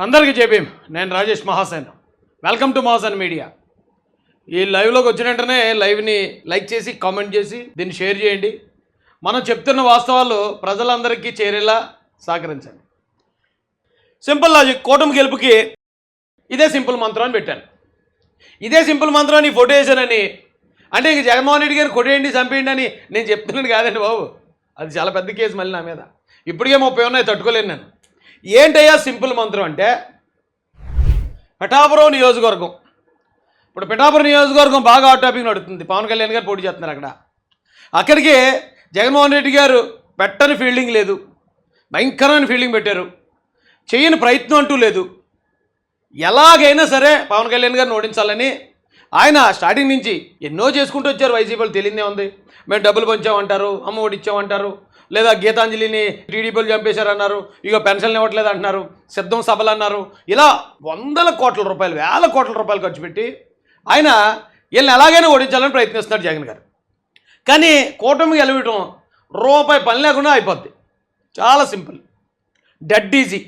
అందరికీ చెప్పేం నేను Rajesh Mahasen. Welcome to Mahasen media ఈ లైవ్లోకి వచ్చిన వెంటనే లైవ్ని లైక్ చేసి కామెంట్ చేసి దీన్ని షేర్ చేయండి. మనం చెప్తున్న వాస్తవాలు ప్రజలందరికీ చేరేలా సహకరించండి. సింపుల్ లాజిక్ కూటమి గెలుపుకి ఇదే సింపుల్ మంత్రం అని పెట్టాను. ఇదే సింపుల్ మంత్రం అని ఫోటో వేసానని అంటే ఇంక జగన్మోహన్ రెడ్డి గారు కొట్టేయండి చంపేయండి అని నేను చెప్తున్నాను కాదండి బాబు. అది చాలా పెద్ద కేసు మళ్ళీ నా మీద. ఇప్పటికే ముప్పై ఉన్నాయి తట్టుకోలేను నేను. ఏంటయ్యా సింపుల్ మంత్రం అంటే? పిఠాపురం నియోజకవర్గం. ఇప్పుడు పిఠాపురం నియోజకవర్గం బాగా హాట్ టాపిక్ నడుస్తుంది పవన్ కళ్యాణ్ గారు పోటీ చేస్తున్నారు అక్కడ. అక్కడికి జగన్మోహన్ రెడ్డి గారు పెట్టని ఫీల్డింగ్ లేదు. భయంకరమైన ఫీల్డింగ్ పెట్టారు. చేయని ప్రయత్నం అంటూ లేదు. ఎలాగైనా సరే పవన్ కళ్యాణ్ గారిని ఓడించాలని ఆయన స్టార్టింగ్ నుంచి ఎన్నో చేసుకుంటూ వచ్చారు. వైసీపీలు తెలియదే ఉంది. మేము డబ్బులు పంచామంటారు అమ్మ ఒడి లేదా గీతాంజలిని టీడీపీలు చంపేశారన్నారు. ఇక పెన్షన్లు ఇవ్వట్లేదు అంటున్నారు. సిద్ధం సభలు అన్నారు ఇలా వందల కోట్ల రూపాయలు వేల కోట్ల రూపాయలు ఖర్చు పెట్టి ఆయన వీళ్ళని ఎలాగైనా ఓడించాలని ప్రయత్నిస్తున్నాడు జగన్ గారు. కానీ కూటమి గెలవటం రూపాయి పని లేకుండా అయిపోద్ది. చాలా సింపుల్. డెడ్ ఈజీ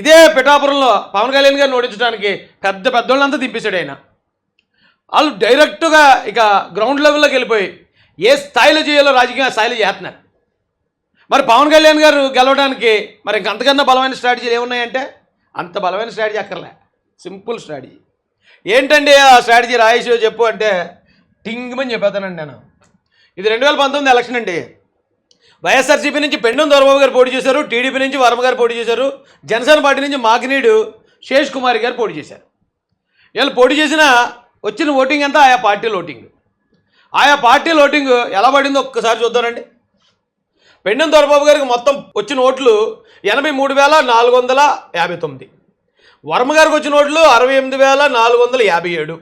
ఇదే పిఠాపురంలో పవన్ కళ్యాణ్ గారిని ఓడించడానికి పెద్ద పెద్దోళ్ళంతా దింపేశాడు ఆయన. వాళ్ళు డైరెక్ట్గా ఇక గ్రౌండ్ లెవెల్లోకి వెళ్ళిపోయి ఏ స్థాయిలో చేయాలో రాజకీయ స్థాయిలో చేస్తున్నారు. మరి పవన్ కళ్యాణ్ గారు గెలవడానికి మరి ఇంక అంతకన్నా బలమైన స్ట్రాటజీలు ఏమున్నాయంటే అంత బలమైన స్ట్రాటజీ అక్కర్లే. Simple strategy. ఏంటండి ఆ స్ట్రాటజీ రాయేసో చెప్పు అంటే టింగ్మని చెప్పేతానండి నేను. ఇది రెండు వేల పంతొమ్మిది ఎలక్షన్ అండి. వైఎస్ఆర్సీపీ నుంచి పెండం దొరబాబు గారు పోటీ చేశారు టీడీపీ నుంచి వర్మ గారు పోటీ చేశారు జనసేన పార్టీ నుంచి మాకినీడు శేష్ కుమార్ గారు పోటీ చేశారు. వీళ్ళు పోటీ చేసిన వచ్చిన ఓటింగ్ అంతా ఆయా పార్టీల ఓటింగ్. ఆయా పార్టీల ఓటింగ్ ఎలా పడిందో ఒక్కసారి చూద్దానండి పెండం దొరబాబు గారికి మొత్తం వచ్చిన ఓట్లు ఎనభై మూడు వేల నాలుగు వందల యాభై తొమ్మిది. వర్మ గారికి వచ్చిన ఓట్లు అరవై ఎనిమిది వేల నాలుగు వందల యాభై ఏడు.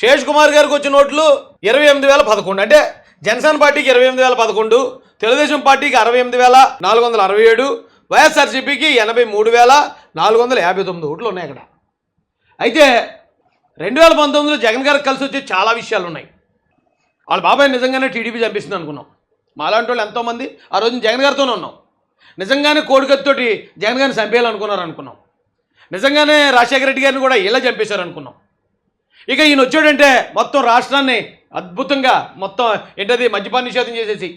శేష్ కుమార్ గారికి వచ్చిన ఓట్లు ఇరవై ఎనిమిది వేల పదకొండు. అంటే జనసేన పార్టీకి ఇరవై ఎనిమిది వేల పదకొండు తెలుగుదేశం పార్టీకి అరవై ఎనిమిది వేల నాలుగు వందల అరవై ఏడు వైఎస్ఆర్సీపీకి ఎనభై మూడు వేల నాలుగు వందల యాభై తొమ్మిది ఓట్లు ఉన్నాయి అక్కడ. అయితే రెండు వేల పంతొమ్మిదిలో జగన్ గారికి కలిసి వచ్చే చాలా విషయాలు ఉన్నాయి. వాళ్ళ బాబాయ్ నిజంగానే టీడీపీ చంపిస్తుంది అనుకున్నాం. మాలాంటి వాళ్ళు ఎంతోమంది ఆ రోజు జగన్ గారితోనే ఉన్నాం. నిజంగానే కోడికత్తోటి జగన్ గారిని చంపేయాలనుకున్నారు అనుకున్నాం నిజంగానే రాజశేఖర రెడ్డి గారిని కూడా ఇలా చంపేశారు అనుకున్నాం ఇక ఈయన వచ్చాడంటే మొత్తం రాష్ట్రాన్ని అద్భుతంగా మొత్తం ఏంటది మద్యపాన నిషేధం చేసేసి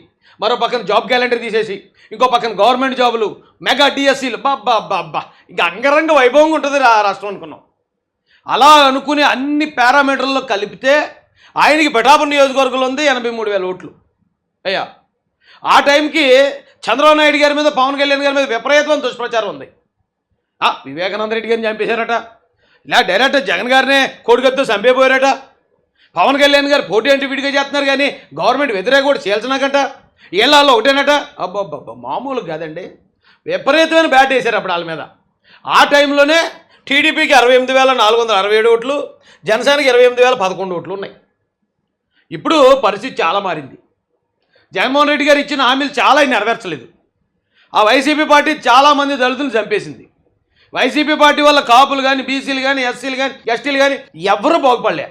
మరో పక్కన జాబ్ క్యాలెండర్ తీసేసి ఇంకో పక్కన గవర్నమెంట్ జాబులు మెగా డిఎస్సీలు బాబ్బా అబ్బా ఇంకా అంగరంగ వైభవంగా ఉంటుంది రాష్ట్రం అనుకున్నాం. అలా అనుకుని అన్ని పారామీటర్లో కలిపితే ఆయనకి పిఠాపురం నియోజకవర్గంలో ఉంది ఎనభై మూడు వేల ఓట్లు. అయ్యా. ఆ టైంకి చంద్రబాబు నాయుడు గారి మీద పవన్ కళ్యాణ్ గారి మీద విపరీతమైన దుష్ప్రచారం ఉంది. ఆ, వివేకానంద రెడ్డి గారిని చంపేశారట. ఇలా డైరెక్ట్ జగన్ గారినే కోడికత్తో చంపేపోయారట. పవన్ కళ్యాణ్ గారు పోటీ అంటే విడిగా చేస్తున్నారు కానీ గవర్నమెంట్ వ్యతిరేక కూడా చేయాల్సినాకట ఏళ్ళలో ఒకటేనట. అబ్బబ్బబ్బ మామూలు కాదండి. విపరీతమైన బ్యాట్ వేశారు అప్పుడు వాళ్ళ మీద. ఆ టైంలోనే టీడీపీకి అరవై ఎనిమిది వేల నాలుగు వందల అరవై ఏడు ఓట్లు జనసేనకి ఇరవై ఎనిమిది వేల పదకొండు ఓట్లు ఉన్నాయి. ఇప్పుడు పరిస్థితి చాలా మారింది. జగన్మోహన్ రెడ్డి గారు ఇచ్చిన హామీలు చాలా నెరవేర్చలేదు. ఆ వైసీపీ పార్టీ చాలామంది దళితులు చంపేసింది. వైసీపీ పార్టీ వల్ల కాపులు కానీ బీసీలు కానీ ఎస్సీలు కానీ ఎస్టీలు కానీ ఎవరు బాగుపడలే.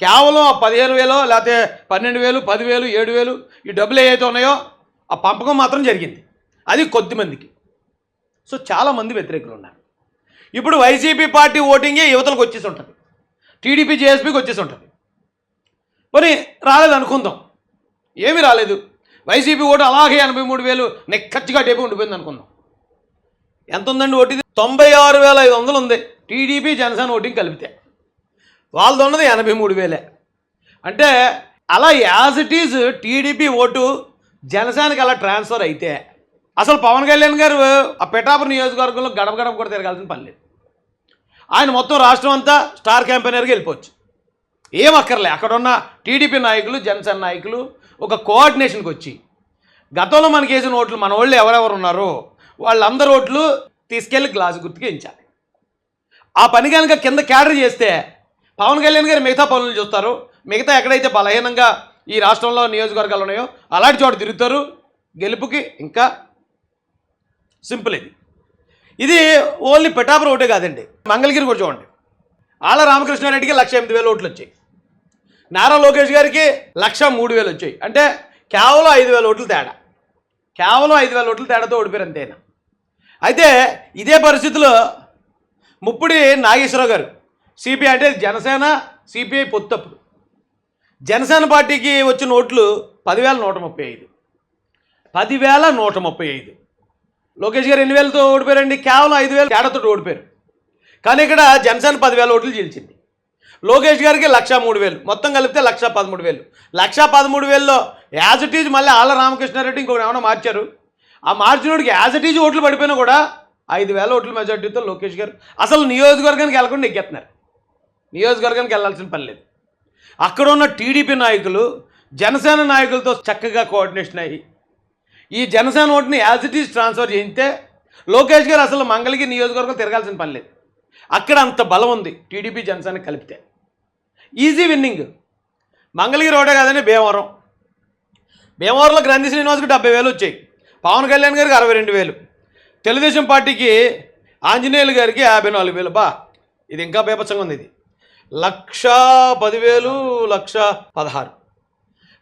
కేవలం ఆ పదిహేను వేలో లేకపోతే పన్నెండు వేలు పదివేలు ఏడు వేలు ఈ డబ్బులు ఏవైతే ఉన్నాయో ఆ పంపకం మాత్రం జరిగింది. అది కొద్దిమందికి సో చాలామంది వ్యతిరేకులు ఉన్నారు. ఇప్పుడు వైసీపీ పార్టీ ఓటింగే యువతలకు వచ్చేసి ఉంటుంది. టీడీపీ జేఎస్పీకి వచ్చేసి ఉంటుంది. పోనీ రాలేదు అనుకుందాం. ఏమీ రాలేదు. వైసీపీ ఓటు అలాగే ఎనభై మూడు వేలు నెక్కచ్చిగా టేపు ఉండిపోయింది అనుకుందాం. ఎంత ఉందండి ఓటు తొంభై ఆరు వేల ఐదు వందలు ఉంది. టీడీపీ జనసేన ఓటింగ్ కలిపితే. వాళ్ళది ఉన్నది ఎనభై మూడు వేలే. అంటే అలా as it is TDP vote జనసేనకి అలా ట్రాన్స్ఫర్ అయితే అసలు పవన్ కళ్యాణ్ గారు ఆ పిఠాపురం నియోజకవర్గంలో గడప గడప కూడా తిరగాల్సిన పని లేదు. ఆయన మొత్తం రాష్ట్రం అంతా స్టార్ క్యాంపెయినర్గా వెళ్ళిపోవచ్చు. ఏం అక్కర్లే. అక్కడున్న టీడీపీ నాయకులు జనసేన నాయకులు ఒక కోఆర్డినేషన్కి వచ్చి. గతంలో మనకి వేసిన ఓట్లు మన వాళ్ళు ఎవరెవరు ఉన్నారో వాళ్ళందరి ఓట్లు తీసుకెళ్ళి గ్లాసు గుర్తుకి ఎంచాలి. ఆ పని కనుక కింద క్యాడర్ చేస్తే పవన్ కళ్యాణ్ గారు మిగతా పనులు చూస్తారు. మిగతా ఎక్కడైతే బలహీనంగా ఈ రాష్ట్రంలో నియోజకవర్గాలు ఉన్నాయో అలాంటి చోట తిరుగుతారు. గెలుపుకి ఇంకా సింపుల్ ఇది. ఇది ఓన్లీ పిఠాపురం ఒకటే కాదండి. మంగళగిరి కూడా చూడండి. ఆళ్ళ రామకృష్ణారెడ్డికి లక్ష ఎనిమిది వేల ఓట్లు వచ్చాయి. నారా లోకేష్ గారికి లక్ష మూడు వేలు వచ్చాయి. అంటే కేవలం ఐదు వేల ఓట్లు తేడా. కేవలం ఐదు వేల ఓట్లు తేడాతో ఓడిపోయారు అంతేనా? అయితే ఇదే పరిస్థితిలో ముప్పుడి నాగేశ్వరరావు గారు సిపిఐ అంటే జనసేన సిపిఐ పొత్తప్పుడు. జనసేన పార్టీకి వచ్చిన ఓట్లు పదివేల నూట ముప్పై ఐదు. పదివేల నూట ముప్పై ఐదు. లోకేష్ గారు ఎన్ని వేలతో ఓడిపోయారండి? కేవలం ఐదు వేలు తేడాతో ఓడిపోయారు. కానీ ఇక్కడ జనసేన పదివేల ఓట్లు గెలిచింది. లోకేష్ గారికి లక్ష మూడు వేలు. మొత్తం కలిపితే లక్ష పదమూడు వేలు. లక్ష పదమూడు వేల్లో యాజ్ ఇట్ ఈజ్ మళ్ళీ ఆళ్ళ రామకృష్ణారెడ్డి ఇంకొకటి ఏమైనా మార్చారు? ఆ మార్చినోడికి యాజ్ ఇట్ ఈజ్ ఓట్లు పడిపోయినా కూడా ఐదు వేల ఓట్ల మెజార్టీతో లోకేష్ గారు అసలు నియోజకవర్గానికి వెళ్ళకుండా ఎక్కేస్తున్నారు నియోజకవర్గానికి వెళ్ళాల్సిన పని లేదు. అక్కడ ఉన్న టీడీపీ నాయకులు జనసేన నాయకులతో చక్కగా కోఆర్డినేషన్ అయ్యి ఈ జనసేన ఓటుని యాజ్ ఇట్ ఈజ్ ట్రాన్స్ఫర్ చేయితే లోకేష్ గారు అసలు మంగళగిరి నియోజకవర్గం తిరగాల్సిన పని లేదు. అక్కడ అంత బలం ఉంది. టీడీపీ జనసేన కలిపితే. Easy winnowing. మంగళగిరి రోడే కాదండి భీమవరం. భీమవరంలో గ్రంథి శ్రీనివాస్కి డెబ్బై వేలు వచ్చాయి. పవన్ కళ్యాణ్ గారికి అరవై రెండు వేలు. తెలుగుదేశం పార్టీకి ఆంజనేయులు గారికి యాభై నాలుగు వేలు. బా ఇది ఇంకా బీభత్సంగా ఉంది ఇది. లక్ష పదివేలు లక్ష పదహారు.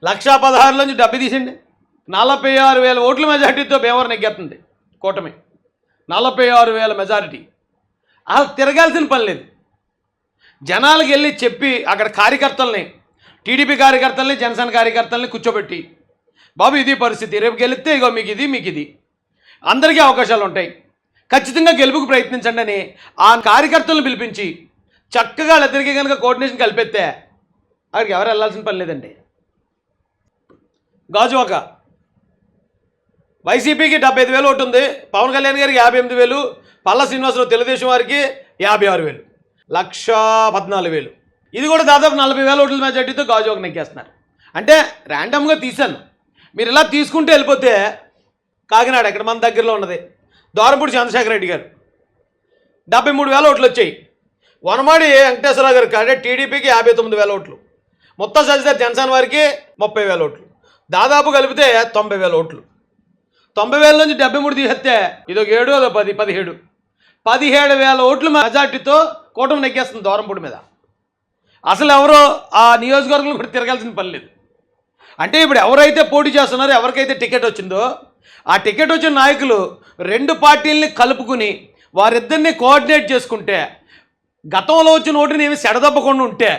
లక్ష పదహారులోంచి డబ్బు తీసిండి నలభై ఆరు వేల ఓట్ల మెజారిటీతో భీమవరం నెగ్గేస్తుంది. కూటమి. నలభై ఆరు వేల మెజారిటీ. అసలు తిరగాల్సిన పని లేదు. జనాలకు వెళ్ళి చెప్పి అక్కడ కార్యకర్తల్ని టీడీపీ కార్యకర్తల్ని జనసేన కార్యకర్తల్ని కూర్చోబెట్టి బాబు ఇది పరిస్థితి. రేపు గెలిస్తే ఇగో మీకు ఇది మీకు ఇది. అందరికీ అవకాశాలు ఉంటాయి. ఖచ్చితంగా గెలుపుకు ప్రయత్నించండి అని ఆ కార్యకర్తలను పిలిపించి చక్కగా వాళ్ళిద్దరికీ కనుక కోఆర్డినేషన్ కలిపెత్తే అక్కడికి ఎవరు వెళ్ళాల్సిన పని లేదండి. గాజువాక. వైసీపీకి డెబ్బై ఐదు వేలు ఒకటి ఉంది. పవన్ కళ్యాణ్ గారికి యాభై ఎనిమిది వేలు. పల్ల శ్రీనివాసరావు తెలుగుదేశం వారికి యాభై ఆరు వేలు లక్ష పద్నాలుగు వేలు. ఇది కూడా దాదాపు నలభై వేల ఓట్ల మెజార్టీతో గాజువాక నెక్కేస్తున్నారు. అంటే ర్యాండమ్గా తీశాను. మీరు ఇలా తీసుకుంటే వెళ్ళిపోతే కాకినాడ ఇక్కడ మన దగ్గరలో ఉన్నది. దారపూడి చంద్రశేఖర రెడ్డి గారు. డెబ్బై మూడు వేల ఓట్లు వచ్చాయి. వనమాడి వెంకటేశ్వరరావు గారికి అంటే టీడీపీకి యాభై తొమ్మిది వేల ఓట్లు. మొత్తం సరిస్తే జనసేన వారికి ముప్పై వేల ఓట్లు. దాదాపు కలిపితే తొంభై వేల ఓట్లు. తొంభై వేల నుంచి డెబ్బై మూడు తీసేస్తే ఇదొక ఏడు అదో పది పదిహేడు. పదిహేడు వేల ఓట్లు మెజార్టీతో కూటమి నెగ్గేస్తుంది దూరంపూడి మీద. అసలు ఎవరో ఆ నియోజకవర్గంలో కూడా తిరగాల్సిన పని లేదు. అంటే ఇప్పుడు ఎవరైతే పోటీ చేస్తున్నారో ఎవరికైతే టికెట్ వచ్చిందో ఆ టికెట్ వచ్చిన నాయకులు రెండు పార్టీల్ని కలుపుకుని వారిద్దరిని కోఆర్డినేట్ చేసుకుంటే గతంలో వచ్చిన ఓటుని ఏమి సెడదబ్బకుండా ఉంటే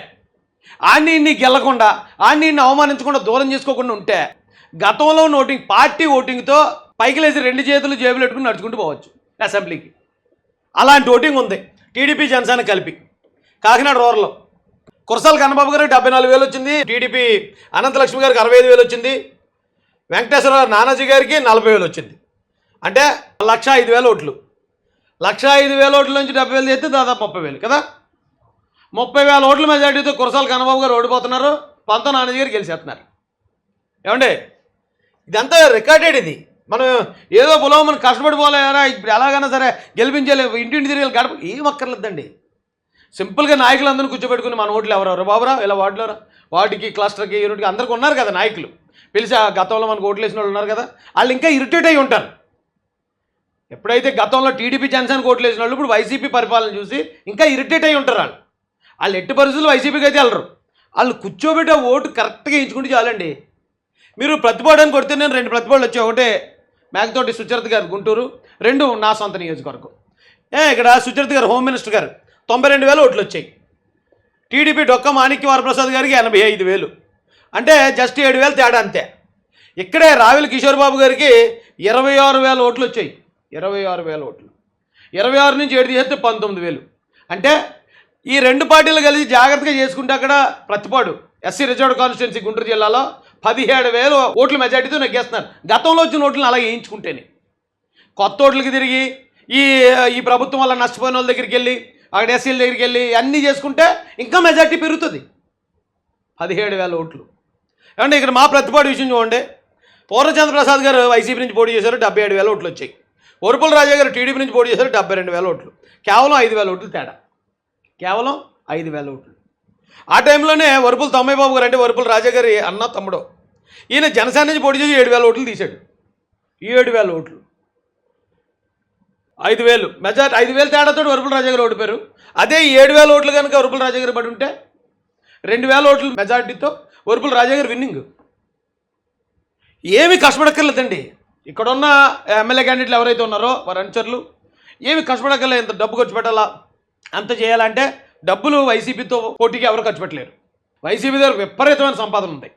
ఆడిని ఇన్ని గెలకుండా ఆడిని ఇన్ని అవమానించకుండా దూరం చేసుకోకుండా ఉంటే గతంలో ఓటింగ్ పార్టీ ఓటింగ్తో పైకి లేచి రెండు చేతులు జేబులు పెట్టుకుని నడుచుకుంటూ పోవచ్చు అసెంబ్లీకి. అలాంటి ఓటింగ్ ఉంది. టీడీపీ జనసేన కలిపి. కాకినాడ రూరల్లో. కురసాల కన్నబాబు గారికి డెబ్బై నాలుగు వేలు వచ్చింది. టీడీపీ అనంతలక్ష్మి గారికి అరవై ఐదు వేలు వచ్చింది. వెంకటేశ్వర నానాజీ గారికి నలభై వేలు వచ్చింది. అంటే లక్ష ఐదు వేల ఓట్లు. లక్ష ఐదు వేల ఓట్ల నుంచి డెబ్బై వేలు చేస్తే దాదాపు ముప్పై వేలు కదా? ముప్పై వేల ఓట్ల మెజార్టీతో కురసాల కన్నబాబు గారు ఓడిపోతున్నారు. పంత నానాజీ గారు గెలిచేస్తున్నారు. ఏమండి? ఇదంతా రికార్డెడ్ ఇది. మనం ఏదో పొలం మనం కష్టపడిపోలేరా? ఇప్పుడు ఎలాగైనా సరే గెలిపించలేదు ఇంటింటి తిరిగి గడప ఏం అక్కర్లేదండి. సింపుల్గా నాయకులందరినీ కూర్చోబెట్టుకుని మన ఓట్లు ఎవరెవరు? బాబురా ఇలా వాటిలోరా వాటికి క్లస్టర్కి యూనిట్కి అందరికి ఉన్నారు కదా నాయకులు. పిలిచి ఆ గతంలో మనకు ఓట్లు వేసిన వాళ్ళు ఉన్నారు కదా వాళ్ళు ఇంకా ఇరిటేట్ అయి ఉంటారు. ఎప్పుడైతే గతంలో టీడీపీ జనసేనకు ఓట్లు వేసిన వాళ్ళు ఇప్పుడు వైసీపీ పరిపాలన చూసి ఇంకా ఇరిటేట్ అయి ఉంటారు వాళ్ళు. వాళ్ళు ఎట్టి పరిస్థితులు వైసీపీకి అయితే వెళ్ళరు. వాళ్ళు కూర్చోబెట్టే ఓటు కరెక్ట్గా ఎంచుకుంటే చాలండి. మీరు ప్రతిపాడని కొడితే నేను రెండు ప్రతిపాడులు వచ్చాయి. ఒకటే మేకతోటి సుచరిత గారు గుంటూరు రెండు నా సొంత నియోజకవర్గం. ఏ ఇక్కడ సుచరిత గారు హోమ్ మినిస్టర్ గారు తొంభై రెండు వేలు ఓట్లు వచ్చాయి. టీడీపీ డొక్క మాణిక్య వరప్రసాద్ గారికి ఎనభై ఐదు వేలు. అంటే జస్ట్ ఏడు వేలు తేడా అంతే. ఇక్కడే రావిల కిషోర్ బాబు గారికి ఇరవై ఆరు వేల ఓట్లు వచ్చాయి. ఇరవై ఆరు వేల ఓట్లు. ఇరవై ఆరు నుంచి ఏడు చేస్తే పంతొమ్మిది వేలు. అంటే ఈ రెండు పార్టీలు కలిసి జాగ్రత్తగా చేసుకుంటే అక్కడ Prathipadu SC reserved constituency Guntur జిల్లాలో పదిహేడు వేలు ఓట్ల మెజార్టీతో నెగ్గేస్తున్నారు. గతంలో వచ్చిన ఓట్లను అలా వేయించుకుంటేనే. కొత్త ఓట్లకి తిరిగి ఈ ఈ ప్రభుత్వం వల్ల నష్టపోయిన వాళ్ళ దగ్గరికి వెళ్ళి అక్కడ ఎస్సీల దగ్గరికి వెళ్ళి అన్నీ చేసుకుంటే ఇంకా మెజార్టీ పెరుగుతుంది. పదిహేడు వేల ఓట్లు. ఏమంటే ఇక్కడ మా ప్రతిపాటు విషయం చూడండి. పూర్ణచంద్ర ప్రసాద్ గారు వైసీపీ నుంచి పోటీ చేశారు డెబ్బై ఏడు వేల ఓట్లు వచ్చాయి. ఒరుపుల రాజా గారు టీడీపీ నుంచి పోటీ చేశారు డెబ్బై రెండు వేల ఓట్లు. కేవలం ఐదు వేల ఓట్లు తేడా. కేవలం ఐదు వేల ఓట్లు. ఆ టైంలోనే వరుపుల తొంభై బాబు గారు అంటే వరుపుల రాజా గారి అన్న తమ్ముడు ఈయన జనసేన నుంచి పోటీ చేసి ఏడు వేల ఓట్లు తీశాడు. ఏడు వేల ఓట్లు. ఐదు వేలు. మెజార్టీ ఐదు వేల తేడాతో వరుపుల రాజాగారు ఓడిపోయారు అదే ఏడు వేల ఓట్లు కనుక వరుపుల రాజాగారు పడి ఉంటే రెండు వేల ఓట్లు మెజార్టీతో వరుపుల రాజాగారు విన్నింగ్. ఏమి కష్టపడక్కర్లేదండి. ఇక్కడున్న ఎమ్మెల్యే క్యాండిడేట్లు ఎవరైతే ఉన్నారో వారి అనుచరులు ఏమి కష్టపడక్కర్లేదు. ఇంత డబ్బు ఖర్చు పెట్టాలా అంత చేయాలంటే డబ్బులు వైసీపీతో పోటీకి ఎవరు ఖర్చు పెట్టలేరు. వైసీపీ దగ్గర విపరీతమైన సంపాదన ఉంటాయి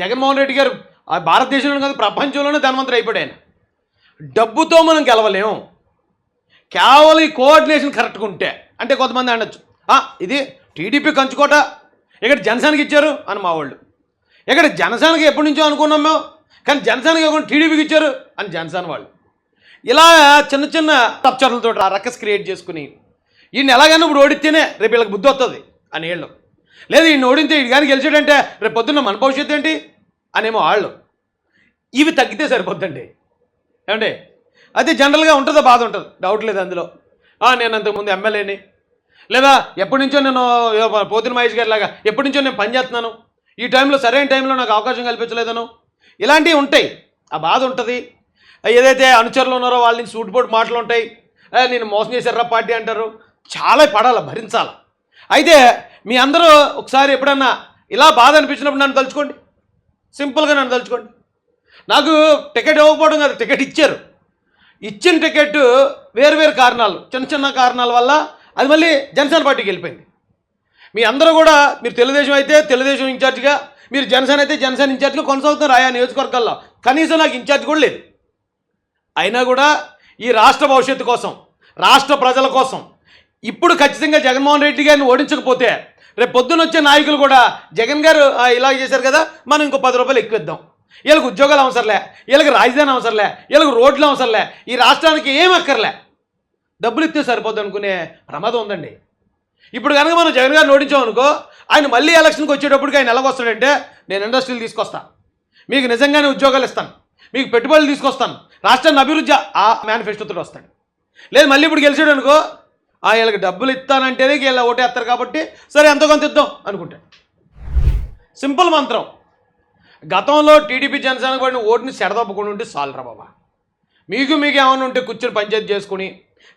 జగన్మోహన్ రెడ్డి గారు ఆ భారతదేశంలో కాదు ప్రపంచంలోనే ధనవంతుడు అయిపోయాడు డబ్బుతో మనం గెలవలేము. కేవలం ఈ కోఆర్డినేషన్ కరెక్ట్గా ఉంటే అంటే కొంతమంది అనొచ్చు. ఇది టీడీపీ కంచుకోట. ఇక్కడ జనసేనకి ఇచ్చారు అని మా వాళ్ళు. ఇక్కడ జనసేనకి ఎప్పటి నుంచో అనుకున్నాం మేము కానీ జనసేనకి ఇవ్వకుండా టీడీపీకి ఇచ్చారు అని జనసేన వాళ్ళు. ఇలా చిన్న చిన్న టప్చర్లతో ఆ రక్కస్ క్రియేట్ చేసుకుని ఈయన ఎలాగైనా ఇప్పుడు ఓడితేనే రేపు వీళ్ళకి బుద్ధి వస్తుంది అని వీళ్ళు లేదు ఈయన నోడింతే ఈయన కానీ గెలిచాడంటే రేపు పొద్దున్న మన భవిష్యత్తు ఏంటి? అనేమో వాళ్ళు ఇవి తగ్గితే సరిపోద్దండి. ఏమండి? అయితే జనరల్గా ఉంటుందో బాధ ఉంటుంది. డౌట్ లేదు అందులో. నేను అంతకుముందు ఎమ్మెల్యేని. లేదా ఎప్పటి నుంచో నేను పోతిన మహేష్ గారి లాగా ఎప్పటి నుంచో నేను పనిచేస్తున్నాను. ఈ టైంలో సరైన టైంలో నాకు అవకాశం కల్పించలేదను. ఇలాంటివి ఉంటాయి. ఆ బాధ ఉంటుంది. ఏదైతే అనుచరులు ఉన్నారో వాళ్ళ నుంచి సూటుపోటు మాటలు ఉంటాయి. నేను మోసం చేశారా పార్టీ అంటారు. చాలా పడాలి భరించాలి. అయితే మీ అందరూ ఒకసారి ఎప్పుడన్నా ఇలా బాధ అనిపించినప్పుడు నన్ను తలుచుకోండి. సింపుల్గా నన్ను తలుచుకోండి. నాకు టికెట్ ఇవ్వకపోవడం కాదు టికెట్ ఇచ్చారు. ఇచ్చిన టికెట్ వేరు వేరు కారణాలు చిన్న చిన్న కారణాల వల్ల అది మళ్ళీ జనసేన పార్టీకి వెళ్ళిపోయింది. మీ అందరూ కూడా మీరు తెలుగుదేశం అయితే తెలుగుదేశం ఇన్ఛార్జిగా మీరు జనసేన అయితే జనసేన ఇన్ఛార్జిగా కొనసాగుతున్నారు ఆయా నియోజకవర్గాల్లో. కనీసం నాకు ఇన్ఛార్జ్ కూడా లేదు. అయినా కూడా ఈ రాష్ట్ర భవిష్యత్తు కోసం రాష్ట్ర ప్రజల కోసం ఇప్పుడు ఖచ్చితంగా జగన్మోహన్ రెడ్డి గారిని ఓడించకపోతే రేపు పొద్దున వచ్చే నాయకులు కూడా జగన్ గారు ఇలా చేశారు కదా మనం ఇంకో పది రూపాయలు ఎక్కువిద్దాం వీళ్ళకి ఉద్యోగాలు అవసరంలే వీళ్ళకి రాజధాని అవసరంలే వీళ్ళకి రోడ్లు అవసరంలే ఈ రాష్ట్రానికి ఏం అక్కర్లే. డబ్బులు ఇస్తే సరిపోద్ది అనుకునే ప్రమాదం ఉందండి. ఇప్పుడు కనుక మనం జగన్ గారిని ఓడించామనుకో ఆయన మళ్ళీ ఎలక్షన్కి వచ్చేటప్పటికి ఆయన ఎలాగొస్తాడంటే నేను ఇండస్ట్రీలు తీసుకొస్తా. మీకు నిజంగానే ఉద్యోగాలు ఇస్తాను. మీకు పెట్టుబడులు తీసుకొస్తాను. రాష్ట్రాన్ని అభివృద్ధి ఆ మేనిఫెస్టోతో వస్తాడు. లేదు మళ్ళీ ఇప్పుడు గెలిచాడు అనుకో ఆ వీళ్ళకి డబ్బులు ఇస్తానంటేనే వీళ్ళ ఓటేస్తారు కాబట్టి సరే ఎంతో కొంత ఇద్దాం అనుకుంటాడు సింపుల్ మంత్రం. గతంలో టీడీపీ జనసేన పడిన ఓటుని సెడదప్పకుండా ఉంటే సాలరా బాబా. మీకు మీకు ఏమైనా ఉంటే కూర్చొని పంచాయతీ చేసుకుని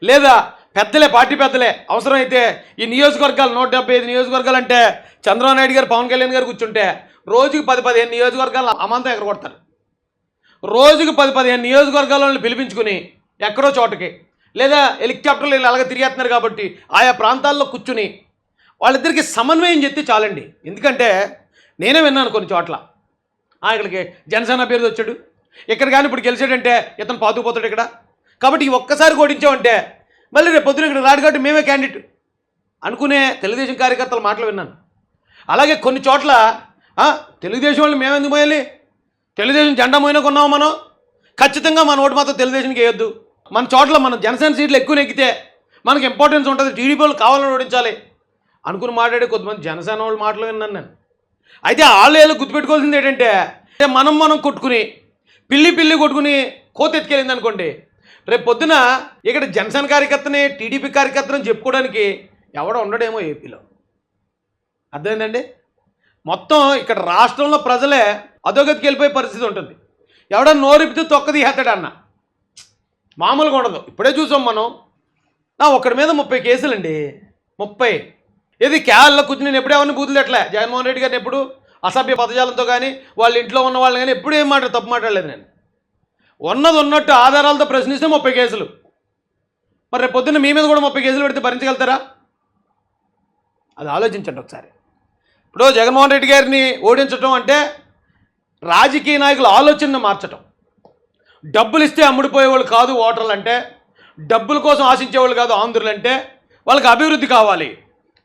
లేదా పెద్దలే పార్టీ పెద్దలే అవసరమైతే ఈ నియోజకవర్గాలు నూట డెబ్బై ఐదు నియోజకవర్గాలు అంటే చంద్రబాబు నాయుడు గారు పవన్ కళ్యాణ్ గారు కూర్చుంటే రోజుకి పది పదిహేను నియోజకవర్గాలు అమాంతం ఎగరగొడతారు. రోజుకి పది పదిహేను నియోజకవర్గాలను పిలిపించుకుని ఎక్కడో చోటకి లేదా హెలికాప్టర్లు వీళ్ళు అలాగే తిరిగేస్తున్నారు కాబట్టి ఆయా ప్రాంతాల్లో కూర్చుని వాళ్ళిద్దరికి సమన్వయం చెప్తే చాలండి. ఎందుకంటే నేనే విన్నాను కొన్ని చోట్ల. ఆ, ఇక్కడికి జనసేన అభ్యర్థి వచ్చాడు. ఇక్కడ కానీ ఇప్పుడు గెలిచాడంటే ఇతను పాతుకుపోతాడు ఇక్కడ. కాబట్టి ఒక్కసారి ఓడించామంటే మళ్ళీ రేపు పొద్దున ఇక్కడ రాడు కాబట్టి మేమే క్యాండిడేట్ అనుకునే తెలుగుదేశం కార్యకర్తల మాటలు విన్నాను. అలాగే కొన్ని చోట్ల తెలుగుదేశం వాళ్ళు మేమెందుకు పోయాలి తెలుగుదేశం జెండా మోయినా కొన్నాము మనం? ఖచ్చితంగా మన ఓటు మాత్రం తెలుగుదేశానికి వేయొద్దు. మన చోట్ల మన జనసేన సీట్లు ఎక్కువ నెక్కితే మనకి ఇంపార్టెన్స్ ఉంటుంది. టీడీపీ వాళ్ళు కావాలని ఓడించాలి. అనుకుని మాట్లాడే కొద్దిమంది జనసేన వాళ్ళు మాటలు విన్నాను నేను. అయితే వాళ్ళు ఏదో గుర్తుపెట్టుకోవాల్సింది ఏంటంటే మనం మనం కొట్టుకుని పిల్లి పిల్లి కొట్టుకుని కోత ఎత్తుకెళ్ళింది అనుకోండి రేపు పొద్దున ఇక్కడ జనసేన కార్యకర్తని టీడీపీ కార్యకర్తని చెప్పుకోవడానికి ఎవడో ఉండడేమో ఏపీలో. అర్థమైందండి? మొత్తం ఇక్కడ రాష్ట్రంలో ప్రజలే అధోగతికి వెళ్ళిపోయే పరిస్థితి ఉంటుంది. ఎవడో నోరిపితే తొక్క అన్న మామూలుగా ఉండదు. ఇప్పుడే చూసాం మనం. నా ఒక్కడి మీద ముప్పై కేసులండి. ముప్పై. ఇది క్యాల్లో కూర్చుని నేను ఎప్పుడే ఎవరిని బూతులెట్లే జగన్మోహన్ రెడ్డి గారిని ఎప్పుడు అసభ్య పదజాలంతో కానీ వాళ్ళ ఇంట్లో ఉన్న వాళ్ళని కానీ ఎప్పుడు ఏం మాట తప్పు మాట్లాడలేదు నేను. ఉన్నది ఉన్నట్టు ఆధారాలతో ప్రశ్నిస్తే ముప్పై కేసులు. మరి రేపు పొద్దున్న మీ మీద కూడా ముప్పై కేసులు పెడితే భరించగలుగుతారా? అది ఆలోచించండి ఒకసారి. ఇప్పుడు జగన్మోహన్ రెడ్డి గారిని ఓడించడం అంటే రాజకీయ నాయకుల ఆలోచనను మార్చటం. డబ్బులు ఇస్తే అమ్ముడిపోయేవాళ్ళు కాదు ఓటర్లు అంటే డబ్బుల కోసం ఆశించేవాళ్ళు కాదు ఆంధ్రులు అంటే వాళ్ళకి అభివృద్ధి కావాలి.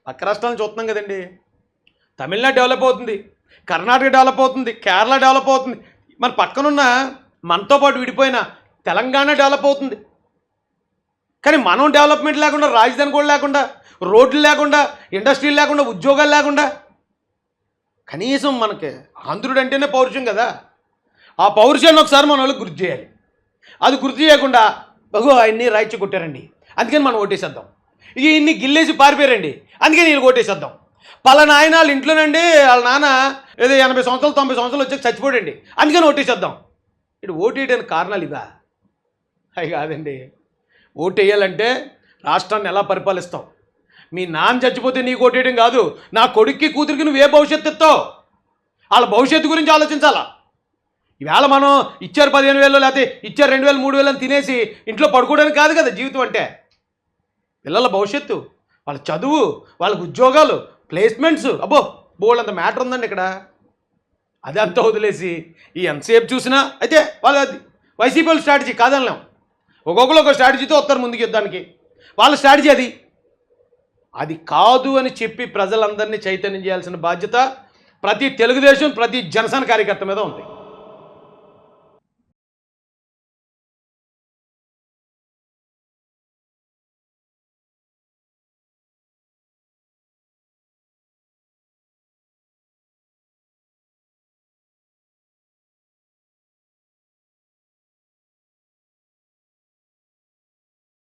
పక్క రాష్ట్రాలను చూస్తున్నాం కదండి. తమిళనాడు డెవలప్ అవుతుంది కర్ణాటక డెవలప్ అవుతుంది కేరళ డెవలప్ అవుతుంది. మన పక్కనున్న మనతో పాటు విడిపోయిన తెలంగాణ డెవలప్ అవుతుంది. కానీ మనం డెవలప్మెంట్ లేకుండా రాజధాని కూడా లేకుండా రోడ్లు లేకుండా ఇండస్ట్రీలు లేకుండా ఉద్యోగాలు లేకుండా కనీసం మనకి ఆంధ్రుడు అంటేనే పౌరుషం కదా. ఆ పౌరుషాన్ని ఒకసారి మన వాళ్ళకి గుర్తు చేయాలి. అది గుర్తు చేయకుండా బహు ఆయన్ని రాయిచ్చి కొట్టారండి. అందుకని మనం ఓటేసేద్దాం. ఇక ఇన్ని గిల్లేసి పారిపోయారండి. అందుకని వీళ్ళు ఓటేసేద్దాం. పలానా ఆయన వాళ్ళ ఇంట్లోనండి వాళ్ళ నాన్న ఏదో ఎనభై సంవత్సరాలు తొంభై సంవత్సరాలు వచ్చాక చచ్చిపోడండి. అందుకని ఓటేసేద్దాం. ఇటు ఓటేయడానికి కారణాలు ఇవా? అవి కాదండి. ఓటు వేయాలంటే రాష్ట్రాన్ని ఎలా పరిపాలిస్తాం? మీ నాన్న చచ్చిపోతే నీకు ఓటేయడం కాదు. నా కొడుక్కి కూతురికి నువ్వు ఏ భవిష్యత్తు ఇస్తావు? వాళ్ళ భవిష్యత్తు గురించి ఆలోచించాలా? ఈవేళ మనం ఇచ్చారు పదిహేను వేలు లేకపోతే ఇచ్చారు రెండు వేలు మూడు వేలు అని తినేసి ఇంట్లో పడుకోవడానికి కాదు కదా జీవితం అంటే. పిల్లల భవిష్యత్తు వాళ్ళ చదువు వాళ్ళకు ఉద్యోగాలు ప్లేస్మెంట్స్ అబ్బో బోల్డ్ అంత మ్యాటర్ ఉందండి ఇక్కడ. అది అంతా వదిలేసి ఈ ఎంతసేపు చూసినా అయితే వాళ్ళ వైసీపీ వాళ్ళ స్ట్రాటజీ కాదనలేం. ఒక్కొక్కరు ఒక స్ట్రాటజీతో వస్తారు ముందుకు యుద్ధానికి. వాళ్ళ స్ట్రాటజీ అది. అది కాదు అని చెప్పి ప్రజలందరినీ చైతన్యం చేయాల్సిన బాధ్యత ప్రతి తెలుగుదేశం ప్రతి జనసేన కార్యకర్త మీద ఉంది.